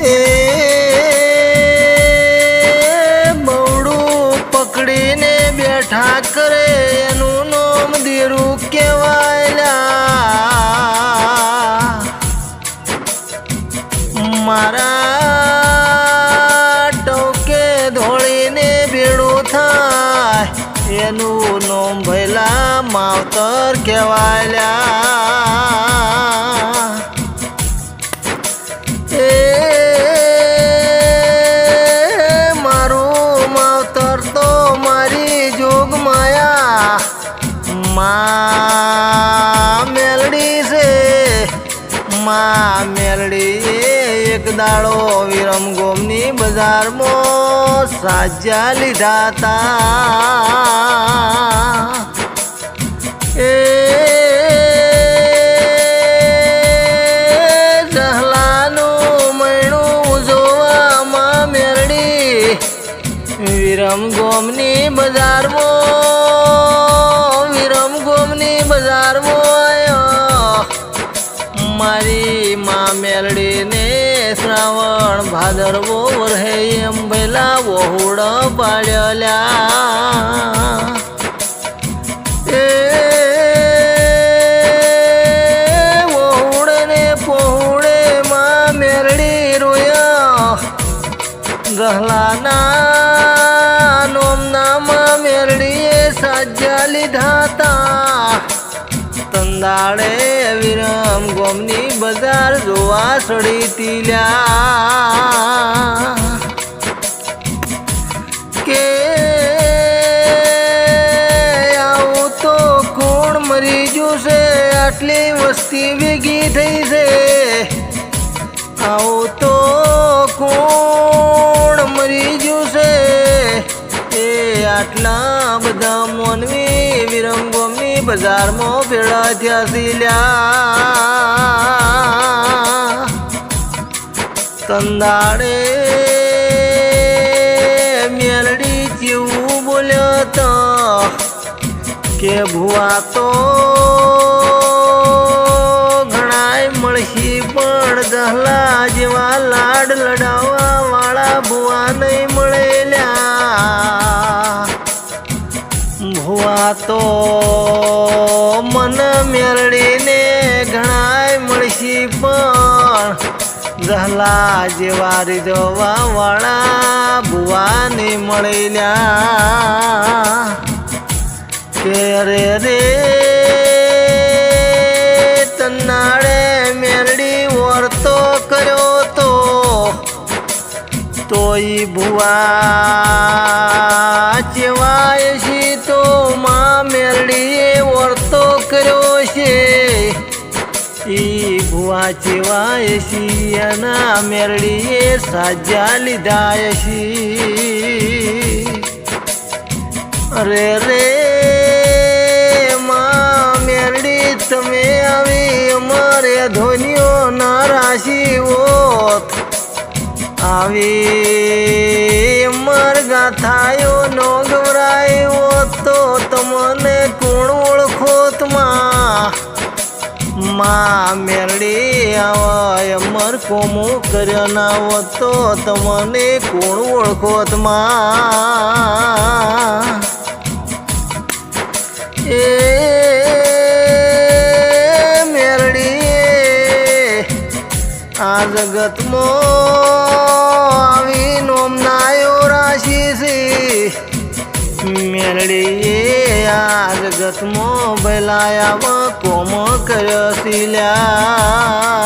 એ બવડું પકડીને બેઠા કરે, એનું નામ દેરું કહેવાય મારા ટોકે ધોળીને ભેડું થાય, એનું નોમ ભયલા માવતર કહેવાય મા મેલડી છે. મા મેલડી એક દાડો વિરમ ગોમની બજારમાં સાજા લીધા તા. એ વિરમ ગોમની બજારમાં ભાદરવો વરહે એમ ભેલા વહુડ પાડ્યા એ વહુડને પહોળે માં મેરડી રોયા ગહલાના નોમનામાં મેરડીએ સાજા લીધા તંદાળે વિરમ ગોમની બજાર જોવા સડી તીલ્યા કે આવું તો કોણ મરી જશે? આટલી વસ્તી ભેગી થઈ છે. આવું તો કોણ મરી છે એ આટલા બધા મોનવી બજારમાં ભેળા થયા સીલ્યા. તંદાડે મેલડી જેવું બોલ્યો તો, કે ભુવા તો ઘણાય મળશી પણ ગહલા જેવા લાડ લડાવવા વાળા ભુવા નહીં તો મન મેળડીને ઘણાય મળશી પણ ગહલા જેવા રીઝવા વાળા ભુવાને મળેલા કે રે રે તનાળે મેરડી વર્તો કર્યો તો, તોય ભુવા ઈ ભુવા ચેવાય છે એના મેરડીએ સાજા લીધાય છે અરે રે માં મેરડી, તમે આવી અમારે ધોનીઓ ના રાશી ઓત આવી મર ગાથાયો નો ગવરાયો મેરડી આવા અમર કોમો કર્યો ના હોત તો તમને કોણ ઓળખોતમાં એ મેરડી આ જગતમાં મેળડીએ આ જગતમાં ભલાયામાં કોમ કર્યો સિલ્યા